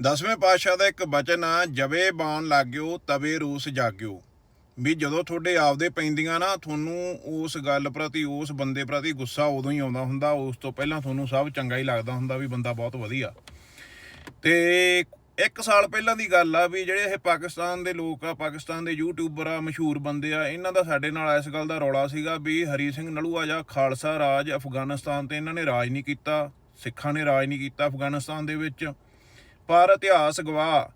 ਦਸਵੇਂ ਪਾਤਸ਼ਾਹ ਦਾ ਇੱਕ ਬਚਨ ਆ, ਜਵੇ ਬਾਣ ਲੱਗਿਓ, ਤਵੇ ਰੂਸ ਜਾਗਿਓ। ਵੀ ਜਦੋਂ ਤੁਹਾਡੇ ਆਪਦੇ ਪੈਂਦੀਆਂ ਨਾ, ਤੁਹਾਨੂੰ ਉਸ ਗੱਲ ਪ੍ਰਤੀ, ਉਸ ਬੰਦੇ ਪ੍ਰਤੀ ਗੁੱਸਾ ਉਦੋਂ ਹੀ ਆਉਂਦਾ ਹੁੰਦਾ, ਉਸ ਤੋਂ ਪਹਿਲਾਂ ਤੁਹਾਨੂੰ ਸਭ ਚੰਗਾ ਹੀ ਲੱਗਦਾ ਹੁੰਦਾ ਵੀ ਬੰਦਾ ਬਹੁਤ ਵਧੀਆ। ਤੇ ਇੱਕ ਸਾਲ ਪਹਿਲਾਂ ਦੀ ਗੱਲ ਆ ਵੀ ਜਿਹੜੇ ਇਹ ਪਾਕਿਸਤਾਨ ਦੇ ਲੋਕ ਆ, ਪਾਕਿਸਤਾਨ ਦੇ ਯੂਟਿਊਬਰ ਆ, ਮਸ਼ਹੂਰ ਬੰਦੇ ਆ, ਇਹਨਾਂ ਦਾ ਸਾਡੇ ਨਾਲ ਇਸ ਗੱਲ ਦਾ ਰੌਲਾ ਸੀਗਾ ਵੀ ਹਰੀ ਸਿੰਘ ਨਲੂਆ ਜਾਂ, ਖਾਲਸਾ ਰਾਜ ਅਫਗਾਨਿਸਤਾਨ ਤੇ ਇਹਨਾਂ ਨੇ ਰਾਜ ਨਹੀਂ ਕੀਤਾ, ਸਿੱਖਾਂ ਨੇ ਰਾਜ ਨਹੀਂ ਕੀਤਾ ਅਫਗਾਨਿਸਤਾਨ ਦੇ ਵਿੱਚ। ਪਰ ਇਤਿਹਾਸ ਗਵਾਹ।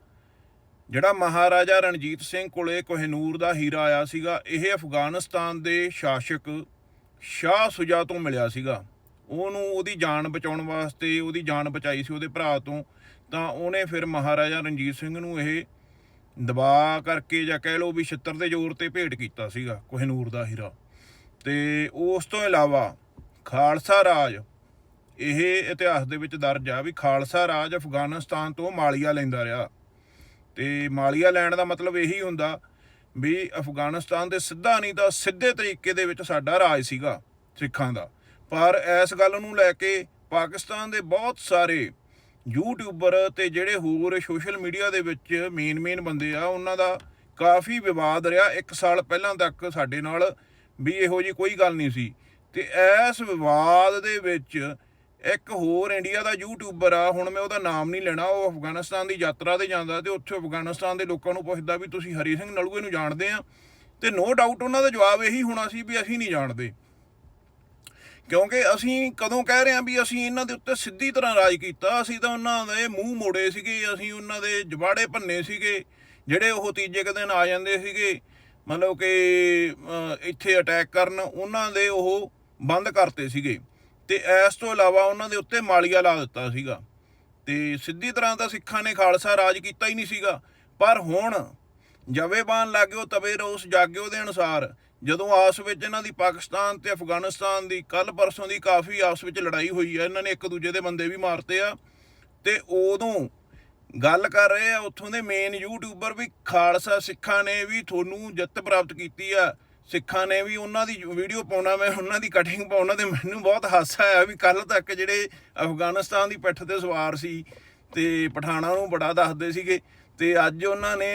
ਜਿਹੜਾ ਮਹਾਰਾਜਾ ਰਣਜੀਤ ਸਿੰਘ ਕੋਲੇ ਕੋਹਿਨੂਰ ਦਾ ਹੀਰਾ ਆਇਆ ਸੀਗਾ, ਇਹ ਅਫਗਾਨਿਸਤਾਨ ਦੇ ਸ਼ਾਸਕ ਸ਼ਾਹ ਸੁਜਾ ਤੋਂ ਮਿਲਿਆ ਸੀਗਾ। ਉਹਨੂੰ ਉਹਦੀ ਜਾਨ ਬਚਾਉਣ ਵਾਸਤੇ, ਉਹਦੀ ਜਾਨ ਬਚਾਈ ਸੀ ਉਹਦੇ ਭਰਾ ਤੋਂ, ਤਾਂ ਉਹਨੇ ਫਿਰ ਮਹਾਰਾਜਾ ਰਣਜੀਤ ਸਿੰਘ ਨੂੰ ਇਹ ਦਬਾ ਕਰਕੇ ਜਾਂ ਕਹਿ ਲਓ ਵੀ ਛਿੱਤਰ ਦੇ ਜ਼ੋਰ ਤੇ ਭੇਟ ਕੀਤਾ ਸੀਗਾ ਕੋਹਿਨੂਰ ਦਾ ਹੀਰਾ। ਤੇ ਉਸ ਤੋਂ ਇਲਾਵਾ ਖਾਲਸਾ ਰਾਜ ਇਹ ਇਤਿਹਾਸ ਦੇ ਵਿੱਚ ਦਰਜ ਆ ਵੀ ਖਾਲਸਾ ਰਾਜ ਅਫਗਾਨਿਸਤਾਨ ਤੋਂ ਮਾਲੀਆ ਲੈਂਦਾ ਰਿਹਾ। ਤੇ ਮਾਲੀਆ ਲੈਣ ਦਾ ਮਤਲਬ ਇਹੀ ਹੁੰਦਾ ਵੀ ਅਫਗਾਨਿਸਤਾਨ ਦੇ ਸਿੱਧਾ ਨਹੀਂ ਤਾਂ ਸਿੱਧੇ ਤਰੀਕੇ ਦੇ ਵਿੱਚ ਸਾਡਾ ਰਾਜ ਸੀਗਾ ਸਿੱਖਾਂ ਦਾ। ਪਰ ਇਸ ਗੱਲ ਨੂੰ ਲੈ ਕੇ ਪਾਕਿਸਤਾਨ ਦੇ ਬਹੁਤ ਸਾਰੇ ਯੂਟਿਊਬਰ ਤੇ ਜਿਹੜੇ ਹੋਰ ਸੋਸ਼ਲ ਮੀਡੀਆ ਦੇ ਵਿੱਚ ਮੇਨ ਮੇਨ ਬੰਦੇ ਆ, ਉਹਨਾਂ ਦਾ ਕਾਫੀ ਵਿਵਾਦ ਰਿਹਾ ਇੱਕ ਸਾਲ ਪਹਿਲਾਂ ਤੱਕ ਸਾਡੇ ਨਾਲ ਵੀ ਇਹੋ ਜੀ ਕੋਈ ਗੱਲ ਨਹੀਂ ਸੀ। ਤੇ ਇਸ ਵਿਵਾਦ ਦੇ ਵਿੱਚ ਇੱਕ ਹੋਰ ਇੰਡੀਆ ਦਾ ਯੂਟਿਊਬਰ ਆ, ਹੁਣ ਮੈਂ ਉਹਦਾ ਨਾਮ ਨਹੀਂ ਲੈਣਾ, ਉਹ ਅਫਗਾਨਿਸਤਾਨ ਦੀ ਯਾਤਰਾ ਤੇ ਜਾਂਦਾ ਤੇ ਉੱਥੇ ਅਫਗਾਨਿਸਤਾਨ ਦੇ ਲੋਕਾਂ ਨੂੰ ਪੁੱਛਦਾ ਵੀ ਤੁਸੀਂ ਹਰੀ ਸਿੰਘ ਨਲੂਏ ਨੂੰ ਜਾਣਦੇ ਆ? ਤੇ ਨੋ ਡਾਊਟ ਉਹਨਾਂ ਦਾ ਜਵਾਬ ਇਹੀ ਹੋਣਾ ਸੀ ਵੀ ਅਸੀਂ ਨਹੀਂ ਜਾਣਦੇ। ਕਿਉਂਕਿ ਅਸੀਂ ਕਦੋਂ ਕਹਿ ਰਹੇ ਹਾਂ ਵੀ ਅਸੀਂ ਇਹਨਾਂ ਦੇ ਉੱਤੇ ਸਿੱਧੀ ਤਰ੍ਹਾਂ ਰਾਜ ਕੀਤਾ, ਅਸੀਂ ਤਾਂ ਉਹਨਾਂ ਦੇ ਮੂੰਹ ਮੋੜੇ ਸੀਗੇ, ਅਸੀਂ ਉਹਨਾਂ ਦੇ ਜਵਾੜੇ ਭੰਨੇ ਸੀਗੇ, ਜਿਹੜੇ ਉਹ ਤੀਜੇ ਕੁ ਦਿਨ ਆ ਜਾਂਦੇ ਸੀਗੇ, ਮਤਲਬ ਕਿ ਇੱਥੇ ਅਟੈਕ ਕਰਨ, ਉਹਨਾਂ ਦੇ ਉਹ ਬੰਦ ਕਰਤੇ ਸੀਗੇ। ਤੇ ਇਸ ਤੋਂ ਇਲਾਵਾ ਉਹਨਾਂ ਦੇ ਉੱਤੇ ਮਾਲੀਆ ਲਾ ਦਿੱਤਾ ਸੀਗਾ। ਤੇ ਸਿੱਧੀ ਤਰ੍ਹਾਂ ਤਾਂ ਸਿੱਖਾਂ ਨੇ ਖਾਲਸਾ ਰਾਜ ਕੀਤਾ ਹੀ ਨਹੀਂ ਸੀਗਾ। ਪਰ ਹੁਣ ਜਵੇਬਾਨ ਲੱਗਿਓ ਤਵੇ ਰੋਸ ਜਾਗਿਓ ਦੇ ਅਨੁਸਾਰ। ਜਦੋਂ ਆਸ ਵਿੱਚ ਇਹਨਾਂ ਦੀ ਪਾਕਿਸਤਾਨ ਤੇ ਅਫਗਾਨਿਸਤਾਨ ਦੀ ਕੱਲ ਪਰਸੋਂ ਦੀ ਕਾਫੀ ਆਪਸ ਵਿੱਚ ਲੜਾਈ ਹੋਈ ਆ, ਇਹਨਾਂ ਨੇ ਇੱਕ ਦੂਜੇ ਦੇ ਬੰਦੇ ਵੀ ਮਾਰਤੇ ਆ। ਤੇ ਉਦੋਂ ਗੱਲ ਕਰ ਰਹੇ ਆ, ਉੱਥੋਂ ਦੇ ਮੇਨ ਯੂਟਿਊਬਰ ਵੀ ਖਾਲਸਾ ਸਿੱਖਾਂ ਨੇ ਵੀ ਤੁਹਾਨੂੰ ਜਿੱਤ ਪ੍ਰਾਪਤ ਕੀਤੀ ਆ। ਸਿੱਖਾਂ ਨੇ ਵੀ ਉਹਨਾਂ ਦੀ ਵੀਡੀਓ ਪਾਉਣਾ, ਮੈਂ ਉਹਨਾਂ ਦੀ ਕਟਿੰਗ ਪਾਉਣਾ ਤੇ ਮੈਨੂੰ ਬਹੁਤ ਹਾਸਾ ਆਇਆ ਵੀ ਕੱਲ ਤੱਕ ਜਿਹੜੇ ਅਫਗਾਨਿਸਤਾਨ ਦੀ ਪਿੱਠ ਤੇ ਸਵਾਰ ਸੀ ਤੇ ਪਠਾਣਾ ਨੂੰ ਬੜਾ ਦੱਸਦੇ ਸੀਗੇ ਤੇ ਅੱਜ ਉਹਨਾਂ ਨੇ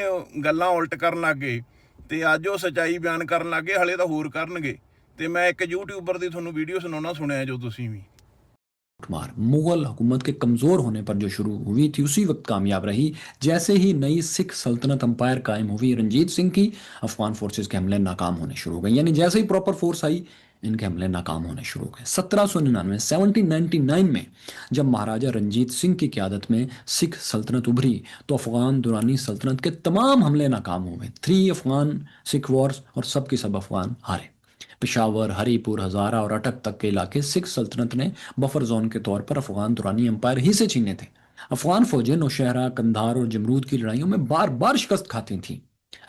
ਗੱਲਾਂ ਉਲਟ ਕਰਨ ਲੱਗ ਗਏ ਤੇ ਅੱਜ ਉਹ ਸਚਾਈ ਬਿਆਨ ਕਰਨ ਲੱਗ ਗਏ, ਹਲੇ ਤਾਂ ਹੋਰ ਕਰਨਗੇ। ਤੇ ਮੈਂ ਇੱਕ ਯੂਟਿਊਬਰ ਦੀ ਤੁਹਾਨੂੰ ਵੀਡੀਓ ਸੁਣਾਉਣਾ ਸੁਣਿਆ ਜੋ ਤੁਸੀਂ ਵੀ। مار مغل حکومت کے کمزور ہونے پر جو شروع ہوئی تھی، اسی وقت کامیاب رہی۔ جیسے ہی نئی سکھ سلطنت امپائر قائم ہوئی، رنجیت سنگھ کی افغان فورسز کے حملے ناکام ہونے شروع ہو گئے۔ یعنی جیسے ہی پراپر فورس آئی، ان کے حملے ناکام ہونے شروع ہو گئے۔ سترہ سو ننانوے، سیونٹین نائنٹی نائن میں جب مہاراجہ رنجیت سنگھ کی قیادت میں سکھ سلطنت ابھری، تو افغان دورانی سلطنت کے تمام حملے ناکام ہوئے۔ تھری افغان سکھ وارس اور سب کی سب افغان ہارے۔ पेशावर, हरीपुर, हजारा और अटक तक के इलाके सिख सल्तनत ने बफर जोन के तौर पर अफगान दुरानी एम्पायर ही से छीने थे। अफगान फौजें नौशहरा, कंधार और जमरूद की लड़ाइयों में बार बार शिकस्त खाती थीं।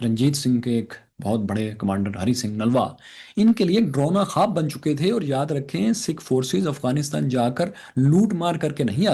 रंजीत सिंह के एक बहुत बड़े कमांडर हरी सिंह नलवा, इनके लिए ड्रोना खाब बन चुके थे और याद रखें, सिख फोर्सेस अफ़गानिस्तान जाकर लूट मार करके नहीं आती।